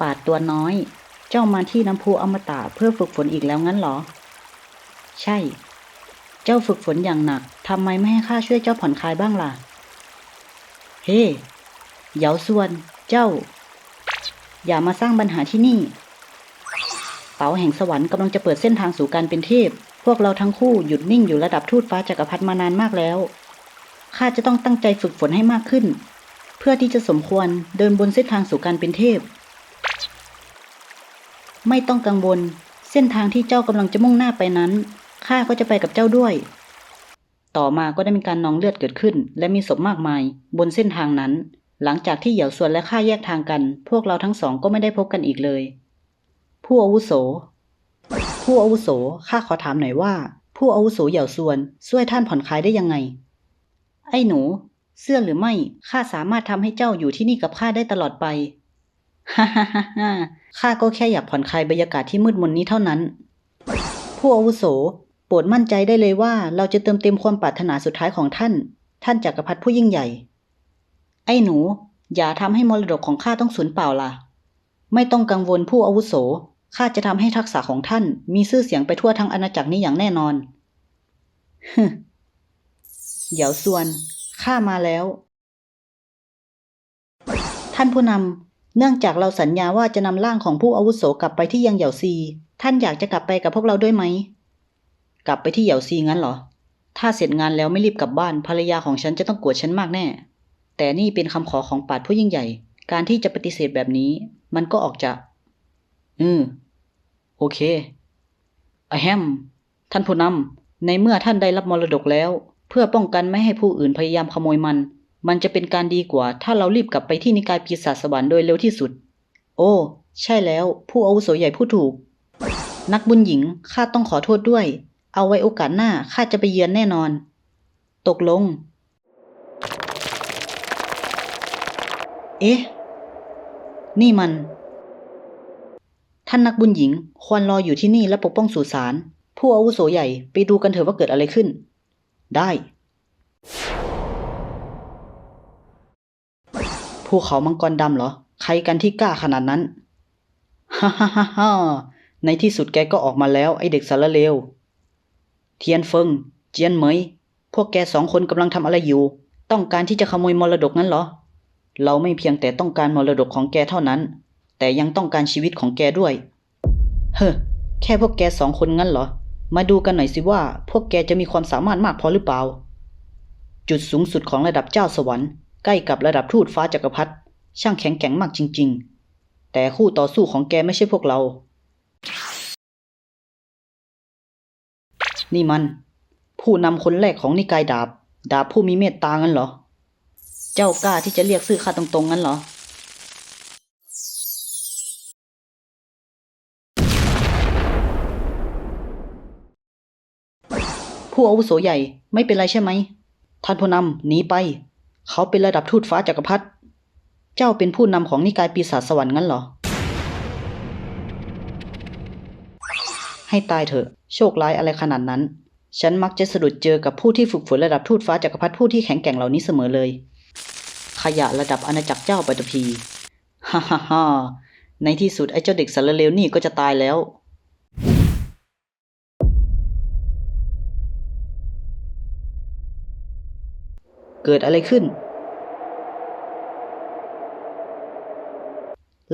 ปาดตัวน้อย เจ้ามาที่น้ำพุอมตะเพื่อฝึกฝนอีกแล้วงั้นหรอ ใช่ เจ้าฝึกฝนอย่างหนักทำไมไม่ให้ข้าช่วยเจ้าผ่อนคลายบ้างล่ะ เฮ้เหยาส่วน เจ้า อย่ามาสร้างปัญหาที่นี่เต๋าแห่งสวรรค์กำลังจะเปิดเส้นทางสู่การเป็นเทพ พวกเราทั้งคู่หยุดนิ่งอยู่ระดับทูตฟ้าจักรพรรดิมานานมากแล้ว ข้าจะต้องตั้งใจฝึกฝนให้มากขึ้น เพื่อที่จะสมควรเดินบนเส้นทางสู่การเป็นเทพ ไม่ต้องกังวล เส้นทางที่เจ้ากำลังจะมุ่งหน้าไปนั้นข้าก็จะไปกับเจ้าด้วย ต่อมาก็ได้มีการนองเลือดเกิดขึ้น และมีศพมากมาย บนเส้นทางนั้น หลังจากที่เหยี่ยวส่วนและข้าแยกทางกัน พวกเราทั้งสองก็ไม่ได้พบกันอีกเลย ผู้อาวุโส ผู้อาวุโสข้าขอถามหน่อยว่า ผู้อาวุโสเหยี่ยวส่วนช่วยท่านผ่อนคลายได้ยังไง ไอ้หนู เสื้อหรือไม่ข้าสามารถทำให้เจ้าอยู่ที่นี่กับข้าได้ตลอดไป ฮ่าฮ่าฮ่าฮ่าข้าก็แค่อยากผ่อนคลายบรรยากาศที่มืดมนนี้เท่านั้น ผู้อาวุโสโปรดมั่นใจได้เลยว่าเราจะเติมเต็มความปรารถนาสุดท้ายของท่าน ท่านจักรพรรดิผู้ยิ่งใหญ่ ไอ้หนู อย่าทำให้มรดกของข้าต้องสูญเปล่าล่ะ ไม่ต้องกังวลผู้อาวุโสข้าจะทำให้ทักษะของท่าน มีชื่อเสียงไปทั่วทั้งอาณาจักรนี้อย่างแน่นอนฮึเหยาส่วนข้ามาแล้ว ท่านผู้นำ เนื่องจากเราสัญญาว่าจะนำร่างของผู้อาวุโสกลับไปที่ยังเหยาซี ท่านอยากจะกลับไปกับพวกเราด้วยไหม กลับไปที่เหยาซีงั้นเหรอ ถ้าเสร็จงานแล้วไม่รีบกลับบ้านภรรยาของฉันจะต้องโกรธฉันมากแน่ แต่นี่เป็นคำขอของปาดผู้ยิ่งใหญ่ การที่จะปฏิเสธแบบนี้ มันก็ออกจะอืมโอเคอแฮม ท่านผู้นำในเมื่อท่านได้รับมรดกแล้ว เพื่อป้องกันไม่ให้ผู้อื่นพยายามขโมยมัน มันจะเป็นการดีกว่า ถ้าเรารีบกลับไปที่นิกายปีศาจสวรรค์โดยเร็วที่สุด โอ้ ใช่แล้ว ผู้อาวุโสใหญ่ผู้ถูก นักบุญหญิง ข้าต้องขอโทษด้วย เอาไว้โอกาสหน้า ข้าจะไปเยือนแน่นอน ตกลง เอ๊ะ นี่มัน ท่านนักบุญหญิง ควรรออยู่ที่นี่และปกป้องสุสาน ผู้อาวุโสใหญ่ ไปดูกันเถอะว่าเกิดอะไรขึ้น ได้ ภูเขามังกรดำเหรอ ใครกันที่กล้าขนาดนั้น ฮ่าฮ่าฮ่าในที่สุดแกก็ออกมาแล้วไอเด็กสารเลว เทียนเฟิง เจียนเหมย พวกแกสองคนกำลังทำอะไรอยู่ ต้องการที่จะขโมยมรดกนั้นเหรอ เราไม่เพียงแต่ต้องการมรดกของแกเท่านั้น แต่ยังต้องการชีวิตของแกด้วย เฮ้อ แค่พวกแกสองคนงั้นเหรอ มาดูกันหน่อยสิว่า พวกแกจะมีความสามารถมากพอหรือเปล่า จุดสูงสุดของระดับเจ้าสวรรค์ ใกล้กับระดับทูตฟ้าจักรพรรดิช่างแข็งแกร่งมากจริง ๆ แต่คู่ต่อสู้ของแกไม่ใช่พวกเรา นี่มัน ผู้นำคนแรกของนิกายดาบ ดาบผู้มีเมตตางั้นเหรอ เจ้ากล้าที่จะเรียกชื่อข้าตรงๆงั้นเหรอผู้อาวุโสใหญ่ไม่เป็นไรใช่ไหม ท่านผู้นำหนีไป เขาเป็นระดับทูตฟ้าจักรพรรดิ เจ้าเป็นผู้นำของนิกายปีศาจสวรรค์งั้นเหรอ ให้ตายเถอะ โชคร้ายอะไรขนาดนั้น ฉันมักจะสะดุดเจอกับผู้ที่ฝึกฝนระดับทูตฟ้าจักรพรรดิผู้ที่แข็งแกร่งเหล่านี้เสมอเลย ขยะระดับอาณาจักรเจ้าปัตภีฮ่าฮ่าฮ่าในที่สุดไอ้เจ้าเด็กสารเลวนี่ก็จะตายแล้ว เกิดอะไรขึ้น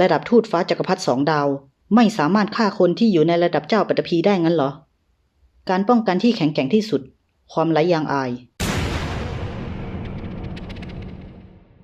ระดับทูตฟ้าจักรพรรดิสองดาว ไม่สามารถฆ่าคนที่อยู่ในระดับเจ้าปัตภีได้งั้นเหรอ การป้องกันที่แข็งแกร่งที่สุด ความไร้ยางอาย